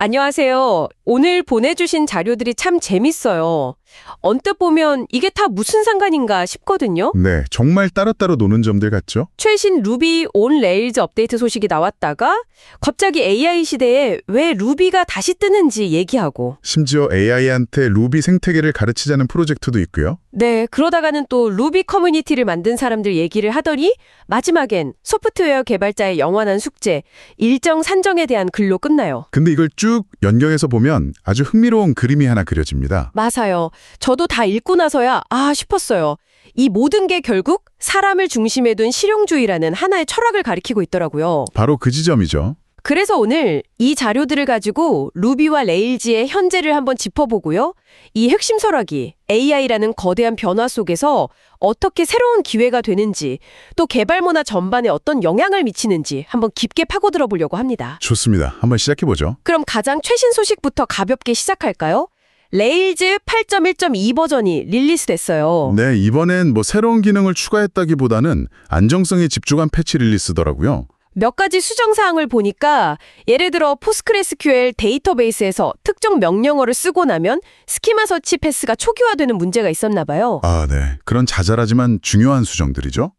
안녕하세요. 오늘 보내주신 자료들이 참 재밌어요. 언뜻 보면 이게 다 무슨 상관인가 싶거든요. 네, 정말 따로따로 노는 점들 같죠? 최신 루비 온 레일즈 업데이트 소식이 나왔다가 갑자기 AI 시대에 왜 루비가 다시 뜨는지 얘기하고 심지어 AI한테 루비 생태계를 가르치자는 프로젝트도 있고요. 네, 그러다가는 또 루비 커뮤니티를 만든 사람들 얘기를 하더니 마지막엔 소프트웨어 개발자의 영원한 숙제, 일정 산정에 대한 글로 끝나요. 근데 이걸 쭉 연결해서 보면 아주 흥미로운 그림이 하나 그려집니다. 맞아요. 저도 다 읽고 나서야 아 싶었어요. 이 모든 게 결국 사람을 중심에 둔 실용주의라는 하나의 철학을 가리키고 있더라고요. 바로 그 지점이죠. 그래서 오늘 이 자료들을 가지고 루비와 레일즈의 현재를 한번 짚어보고요. 이 핵심 철학이 AI라는 거대한 변화 속에서 어떻게 새로운 기회가 되는지 또 개발 문화 전반에 어떤 영향을 미치는지 한번 깊게 파고들어 보려고 합니다. 좋습니다. 한번 시작해보죠. 그럼 가장 최신 소식부터 가볍게 시작할까요? 레일즈 8.1.2 버전이 릴리스됐어요. 네, 이번엔 뭐 새로운 기능을 추가했다기보다는 안정성에 집중한 패치 릴리스더라고요. 몇 가지 수정 사항을 보니까 예를 들어 포스크레스QL 데이터베이스에서 특정 명령어를 쓰고 나면 스키마 서치 패스가 초기화되는 문제가 있었나 봐요. 아, 네. 그런 자잘하지만 중요한 수정들이죠.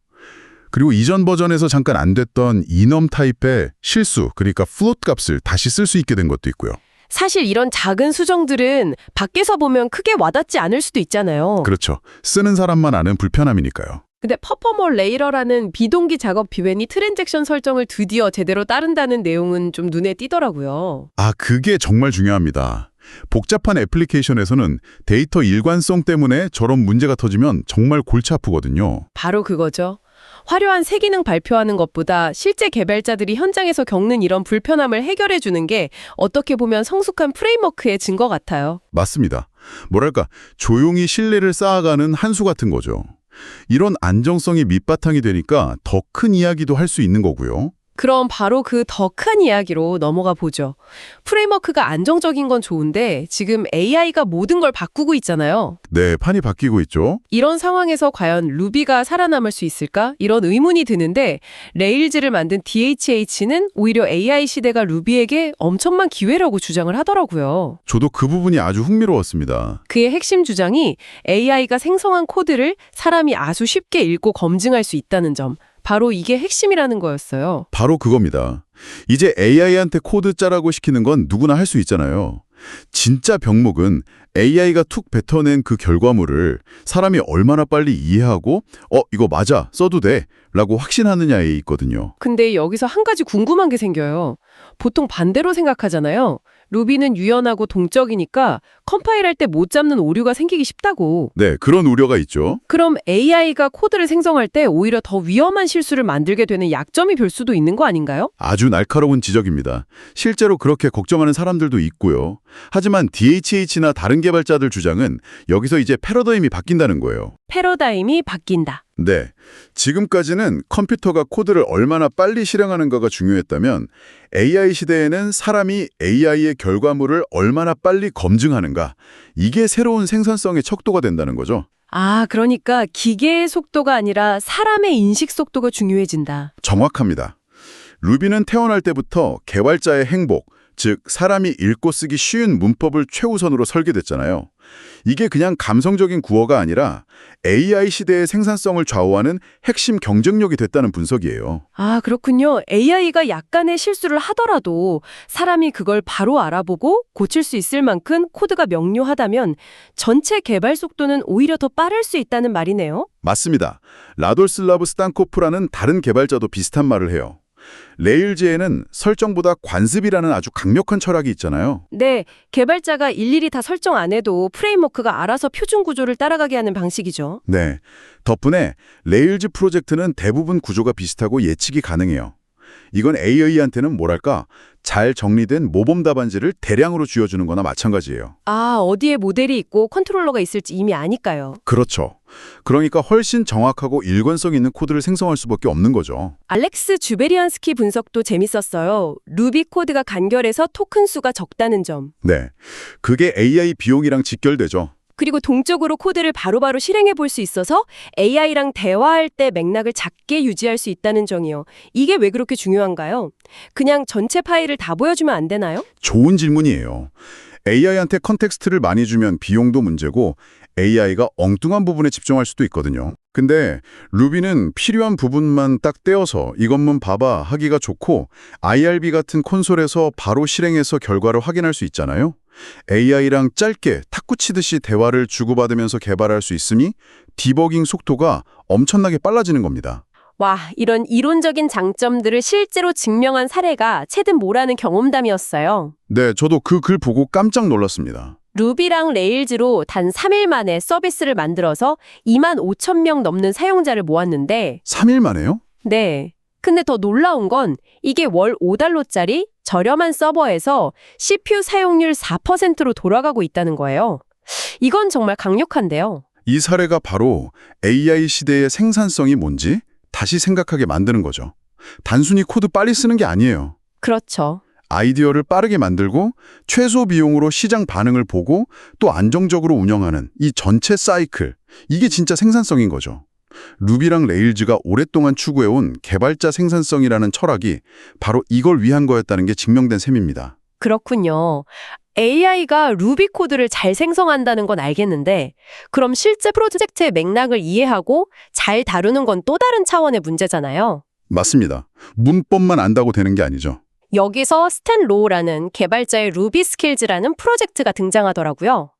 그리고 이전 버전에서 잠깐 안 됐던 이넘 타입의 실수, 그러니까 플롯 값을 다시 쓸 수 있게 된 것도 있고요. 사실 이런 작은 수정들은 밖에서 보면 크게 와닿지 않을 수도 있잖아요. 그렇죠. 쓰는 사람만 아는 불편함이니까요. 근데 퍼포머 레이러라는 비동기 작업 비웬이 트랜잭션 설정을 드디어 제대로 따른다는 내용은 좀 눈에 띄더라고요. 아, 그게 정말 중요합니다. 복잡한 애플리케이션에서는 데이터 일관성 때문에 저런 문제가 터지면 정말 골치 아프거든요. 바로 그거죠. 화려한 새 기능 발표하는 것보다 실제 개발자들이 현장에서 겪는 이런 불편함을 해결해 주는 게 어떻게 보면 성숙한 프레임워크의 증거 같아요. 맞습니다. 뭐랄까, 조용히 신뢰를 쌓아가는 한 수 같은 거죠. 이런 안정성이 밑바탕이 되니까 더 큰 이야기도 할 수 있는 거고요. 그럼 바로 그 더 큰 이야기로 넘어가 보죠. 프레임워크가 안정적인 건 좋은데 지금 AI가 모든 걸 바꾸고 있잖아요. 네, 판이 바뀌고 있죠. 이런 상황에서 과연 루비가 살아남을 수 있을까? 이런 의문이 드는데 레일즈를 만든 DHH는 오히려 AI 시대가 루비에게 엄청난 기회라고 주장을 하더라고요. 저도 그 부분이 아주 흥미로웠습니다. 그의 핵심 주장이 AI가 생성한 코드를 사람이 아주 쉽게 읽고 검증할 수 있다는 점. 바로 이게 핵심이라는 거였어요. 바로 그겁니다. 이제 AI한테 코드 짜라고 시키는 건 누구나 할 수 있잖아요. 진짜 병목은 AI가 툭 뱉어낸 그 결과물을 사람이 얼마나 빨리 이해하고 어, 이거 맞아, 써도 돼 라고 확신하느냐에 있거든요. 근데 여기서 한 가지 궁금한 게 생겨요. 보통 반대로 생각하잖아요. 루비는 유연하고 동적이니까 컴파일할 때 못 잡는 오류가 생기기 쉽다고. 네, 그런 우려가 있죠. 그럼 AI가 코드를 생성할 때 오히려 더 위험한 실수를 만들게 되는 약점이 별 수도 있는 거 아닌가요? 아주 날카로운 지적입니다. 실제로 그렇게 걱정하는 사람들도 있고요. 하지만 DHH나 다른 개발자들 주장은 여기서 이제 패러다임이 바뀐다는 거예요. 패러다임이 바뀐다. 네. 지금까지는 컴퓨터가 코드를 얼마나 빨리 실행하는가가 중요했다면 AI 시대에는 사람이 AI의 결과물을 얼마나 빨리 검증하는가 이게 새로운 생산성의 척도가 된다는 거죠. 아, 그러니까 기계의 속도가 아니라 사람의 인식 속도가 중요해진다. 정확합니다. 루비는 태어날 때부터 개발자의 행복, 즉 사람이 읽고 쓰기 쉬운 문법을 최우선으로 설계됐잖아요. 이게 그냥 감성적인 구어가 아니라 AI 시대의 생산성을 좌우하는 핵심 경쟁력이 됐다는 분석이에요. 아, 그렇군요. AI가 약간의 실수를 하더라도 사람이 그걸 바로 알아보고 고칠 수 있을 만큼 코드가 명료하다면 전체 개발 속도는 오히려 더 빠를 수 있다는 말이네요. 맞습니다. 라돌슬라브 스탄코프라는 다른 개발자도 비슷한 말을 해요. 레일즈에는 설정보다 관습이라는 아주 강력한 철학이 있잖아요. 네, 개발자가 일일이 다 설정 안 해도 프레임워크가 알아서 표준 구조를 따라가게 하는 방식이죠. 네. 덕분에 레일즈 프로젝트는 대부분 구조가 비슷하고 예측이 가능해요. 이건 AI한테는 뭐랄까 잘 정리된 모범 답안지를 대량으로 쥐어주는 거나 마찬가지예요. 아, 어디에 모델이 있고 컨트롤러가 있을지 이미 아니까요. 그렇죠. 그러니까 훨씬 정확하고 일관성 있는 코드를 생성할 수밖에 없는 거죠. 알렉스 주베리안스키 분석도 재밌었어요. 루비 코드가 간결해서 토큰 수가 적다는 점. 네. 그게 AI 비용이랑 직결되죠. 그리고 동적으로 코드를 바로바로 실행해 볼 수 있어서 AI랑 대화할 때 맥락을 작게 유지할 수 있다는 점이요. 이게 왜 그렇게 중요한가요? 그냥 전체 파일을 다 보여주면 안 되나요? 좋은 질문이에요. AI한테 컨텍스트를 많이 주면 비용도 문제고 AI가 엉뚱한 부분에 집중할 수도 있거든요. 근데 루비는 필요한 부분만 딱 떼어서 이것만 봐봐 하기가 좋고 IRB 같은 콘솔에서 바로 실행해서 결과를 확인할 수 있잖아요. AI랑 짧게 탁구 치듯이 대화를 주고받으면서 개발할 수 있으니 디버깅 속도가 엄청나게 빨라지는 겁니다. 와, 이런 이론적인 장점들을 실제로 증명한 사례가 채든 모라는 경험담이었어요. 네, 저도 그 글 보고 깜짝 놀랐습니다. 루비랑 레일즈로 단 3일 만에 서비스를 만들어서 2만 5천 명 넘는 사용자를 모았는데 3일 만에요? 네. 근데 더 놀라운 건 이게 월 5달러짜리 저렴한 서버에서 CPU 사용률 4%로 돌아가고 있다는 거예요. 이건 정말 강력한데요. 이 사례가 바로 AI 시대의 생산성이 뭔지 다시 생각하게 만드는 거죠. 단순히 코드 빨리 쓰는 게 아니에요. 그렇죠. 아이디어를 빠르게 만들고 최소 비용으로 시장 반응을 보고 또 안정적으로 운영하는 이 전체 사이클. 이게 진짜 생산성인 거죠. 루비랑 레일즈가 오랫동안 추구해온 개발자 생산성이라는 철학이 바로 이걸 위한 거였다는 게 증명된 셈입니다. 그렇군요. AI가 루비 코드를 잘 생성한다는 건 알겠는데 그럼 실제 프로젝트의 맥락을 이해하고 잘 다루는 건 또 다른 차원의 문제잖아요. 맞습니다. 문법만 안다고 되는 게 아니죠. 여기서 스탠 로우라는 개발자의 루비 스킬즈라는 프로젝트가 등장하더라고요.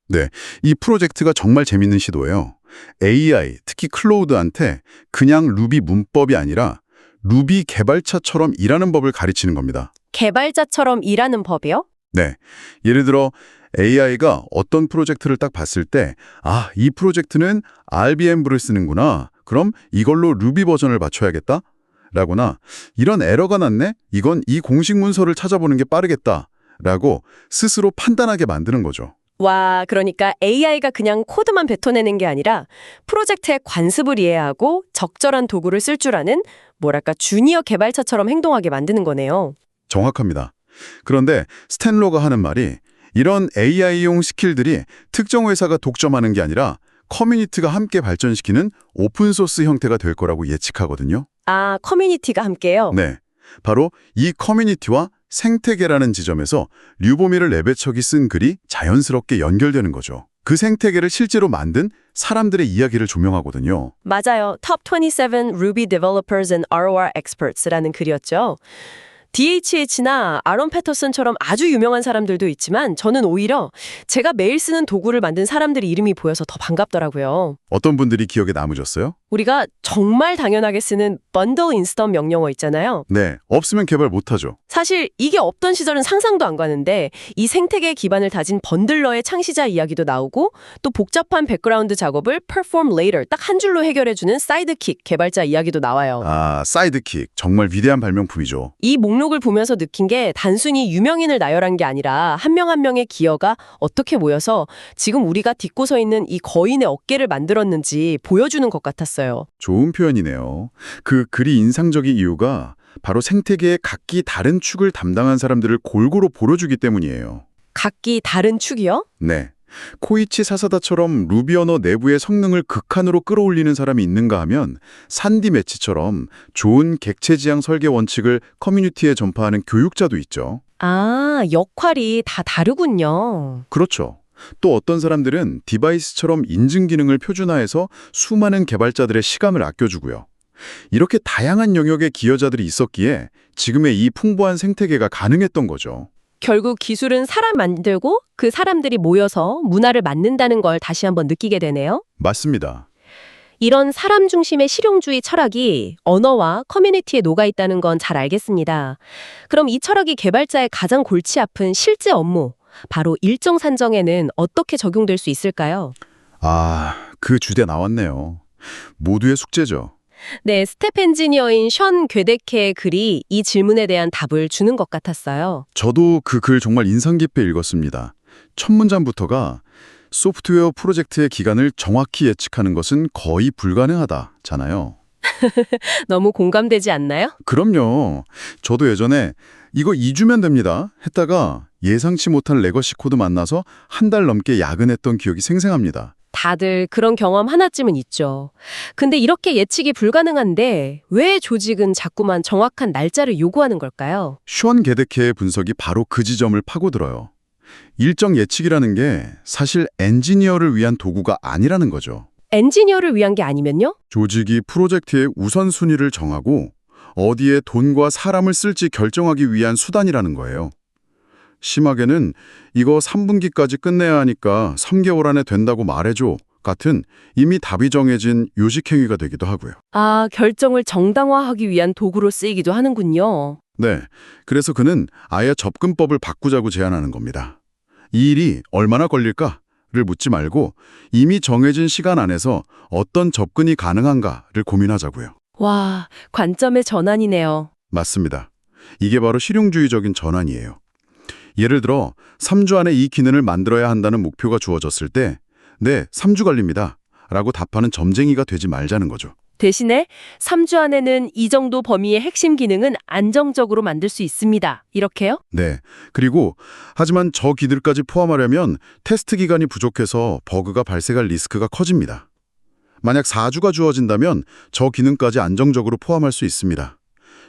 이 프로젝트가 정말 재밌는 시도예요. AI, 특히 클로우드한테 그냥 루비 문법이 아니라 루비 개발차처럼 일하는 법을 가르치는 겁니다. 개발자처럼 일하는 법이요? 네. 예를 들어 AI가 어떤 프로젝트를 딱 봤을 때 아, 이 프로젝트는 RBM를 쓰는구나. 그럼 이걸로 루비 버전을 맞춰야겠다. 라거나 이런 에러가 났네. 이건 이 공식 문서를 찾아보는 게 빠르겠다. 라고 스스로 판단하게 만드는 거죠. 와, 그러니까 AI가 그냥 코드만 뱉어내는 게 아니라 프로젝트의 관습을 이해하고 적절한 도구를 쓸 줄 아는 뭐랄까 주니어 개발자처럼 행동하게 만드는 거네요. 정확합니다. 그런데 스탠로가 하는 말이 이런 AI용 스킬들이 특정 회사가 독점하는 게 아니라 커뮤니티가 함께 발전시키는 오픈소스 형태가 될 거라고 예측하거든요. 아, 커뮤니티가 함께요? 네. 바로 이 커뮤니티와 생태계라는 지점에서 류보미를 레베척이 쓴 글이 자연스럽게 연결되는 거죠. 그 생태계를 실제로 만든 사람들의 이야기를 조명하거든요. 맞아요. Top 27 Ruby Developers and ROR Experts라는 글이었죠. DHH나 아론 패터슨처럼 아주 유명한 사람들도 있지만 저는 오히려 제가 매일 쓰는 도구를 만든 사람들의 이름이 보여서 더 반갑더라고요. 어떤 분들이 기억에 남으셨어요? 우리가 정말 당연하게 쓰는 bundle install 명령어 있잖아요. 네. 없으면 개발 못하죠. 사실 이게 없던 시절은 상상도 안 가는데 이 생태계 기반을 다진 번들러의 창시자 이야기도 나오고 또 복잡한 백그라운드 작업을 perform later 딱 한 줄로 해결해주는 사이드킥 개발자 이야기도 나와요. 아, 사이드킥. 정말 위대한 발명품이죠. 이 목 록을 보면서 느낀 게 단순히 유명인을 나열한 게 아니라 한 명 한 명의 기여가 어떻게 모여서 지금 우리가 딛고 서 있는 이 거인의 어깨를 만들었는지 보여주는 것 같았어요. 좋은 표현이네요. 그 글이 인상적인 이유가 바로 생태계의 각기 다른 축을 담당한 사람들을 골고루 보여주기 때문이에요. 각기 다른 축이요? 네. 코이치 사사다처럼 루비 언어 내부의 성능을 극한으로 끌어올리는 사람이 있는가 하면 산디 매치처럼 좋은 객체 지향 설계 원칙을 커뮤니티에 전파하는 교육자도 있죠. 아, 역할이 다 다르군요. 그렇죠. 또 어떤 사람들은 디바이스처럼 인증 기능을 표준화해서 수많은 개발자들의 시간을 아껴주고요. 이렇게 다양한 영역의 기여자들이 있었기에 지금의 이 풍부한 생태계가 가능했던 거죠. 결국 기술은 사람 만들고 그 사람들이 모여서 문화를 만든다는 걸 다시 한번 느끼게 되네요. 맞습니다. 이런 사람 중심의 실용주의 철학이 언어와 커뮤니티에 녹아 있다는 건 잘 알겠습니다. 그럼 이 철학이 개발자의 가장 골치 아픈 실제 업무, 바로 일정 산정에는 어떻게 적용될 수 있을까요? 아, 그 주제 나왔네요. 모두의 숙제죠. 네, 스텝 엔지니어인 션 괴데케의 글이 이 질문에 대한 답을 주는 것 같았어요. 저도 그 글 정말 인상 깊게 읽었습니다. 첫 문장부터가 소프트웨어 프로젝트의 기간을 정확히 예측하는 것은 거의 불가능하다잖아요. 너무 공감되지 않나요? 그럼요. 저도 예전에 이거 2주면 됩니다. 했다가 예상치 못한 레거시 코드 만나서 한 달 넘게 야근했던 기억이 생생합니다. 다들 그런 경험 하나쯤은 있죠. 근데 이렇게 예측이 불가능한데 왜 조직은 자꾸만 정확한 날짜를 요구하는 걸까요? 슈원 게데케의 분석이 바로 그 지점을 파고들어요. 일정 예측이라는 게 사실 엔지니어를 위한 도구가 아니라는 거죠. 엔지니어를 위한 게 아니면요? 조직이 프로젝트의 우선순위를 정하고 어디에 돈과 사람을 쓸지 결정하기 위한 수단이라는 거예요. 심하게는 이거 3분기까지 끝내야 하니까 3개월 안에 된다고 말해줘 같은 이미 답이 정해진 요식행위가 되기도 하고요. 아, 결정을 정당화하기 위한 도구로 쓰이기도 하는군요. 네, 그래서 그는 아예 접근법을 바꾸자고 제안하는 겁니다. 이 일이 얼마나 걸릴까를 묻지 말고 이미 정해진 시간 안에서 어떤 접근이 가능한가를 고민하자고요. 와, 관점의 전환이네요. 맞습니다. 이게 바로 실용주의적인 전환이에요. 예를 들어 3주 안에 이 기능을 만들어야 한다는 목표가 주어졌을 때 네, 3주 걸립니다. 라고 답하는 점쟁이가 되지 말자는 거죠. 대신에 3주 안에는 이 정도 범위의 핵심 기능은 안정적으로 만들 수 있습니다. 이렇게요? 네. 그리고 하지만 저 기들까지 포함하려면 테스트 기간이 부족해서 버그가 발생할 리스크가 커집니다. 만약 4주가 주어진다면 저 기능까지 안정적으로 포함할 수 있습니다.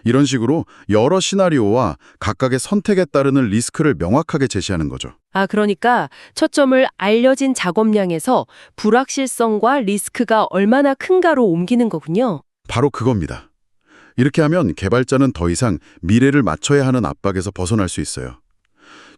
이런 식으로 여러 시나리오와 각각의 선택에 따르는 리스크를 명확하게 제시하는 거죠. 아, 그러니까 초점을 알려진 작업량에서 불확실성과 리스크가 얼마나 큰가로 옮기는 거군요. 바로 그겁니다. 이렇게 하면 개발자는 더 이상 미래를 맞춰야 하는 압박에서 벗어날 수 있어요.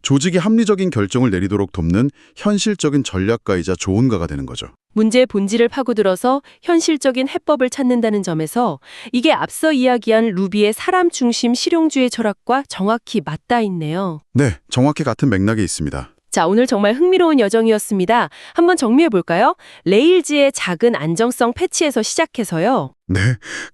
조직이 합리적인 결정을 내리도록 돕는 현실적인 전략가이자 조언가가 되는 거죠. 문제의 본질을 파고들어서 현실적인 해법을 찾는다는 점에서 이게 앞서 이야기한 루비의 사람 중심 실용주의 철학과 정확히 맞닿아 있네요. 네, 정확히 같은 맥락에 있습니다. 자, 오늘 정말 흥미로운 여정이었습니다. 한번 정리해 볼까요? 레일즈의 작은 안정성 패치에서 시작해서요. 네,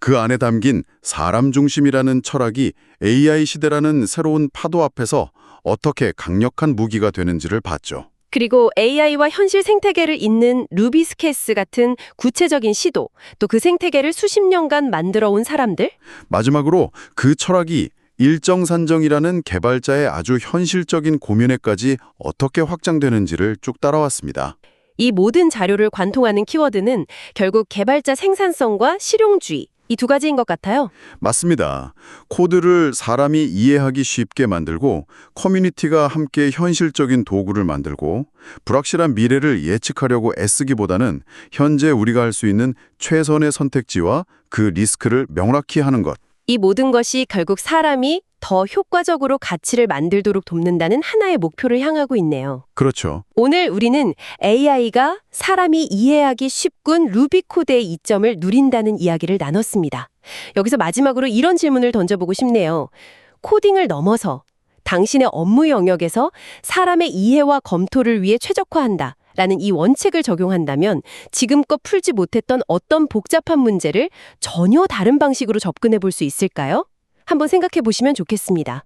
그 안에 담긴 사람 중심이라는 철학이 AI 시대라는 새로운 파도 앞에서 어떻게 강력한 무기가 되는지를 봤죠. 그리고 AI와 현실 생태계를 잇는 루비스케스 같은 구체적인 시도, 또 그 생태계를 수십 년간 만들어 온 사람들, 마지막으로 그 철학이 일정 산정이라는 개발자의 아주 현실적인 고민에까지 어떻게 확장되는지를 쭉 따라왔습니다. 이 모든 자료를 관통하는 키워드는 결국 개발자 생산성과 실용주의, 이 두 가지인 것 같아요. 맞습니다. 코드를 사람이 이해하기 쉽게 만들고 커뮤니티가 함께 현실적인 도구를 만들고 불확실한 미래를 예측하려고 애쓰기보다는 현재 우리가 할 수 있는 최선의 선택지와 그 리스크를 명확히 하는 것. 이 모든 것이 결국 사람이 더 효과적으로 가치를 만들도록 돕는다는 하나의 목표를 향하고 있네요. 그렇죠. 오늘 우리는 AI가 사람이 이해하기 쉽군 루비 코드의 이점을 누린다는 이야기를 나눴습니다. 여기서 마지막으로 이런 질문을 던져보고 싶네요. 코딩을 넘어서 당신의 업무 영역에서 사람의 이해와 검토를 위해 최적화한다. 라는 이 원칙을 적용한다면 지금껏 풀지 못했던 어떤 복잡한 문제를 전혀 다른 방식으로 접근해 볼 수 있을까요? 한번 생각해 보시면 좋겠습니다.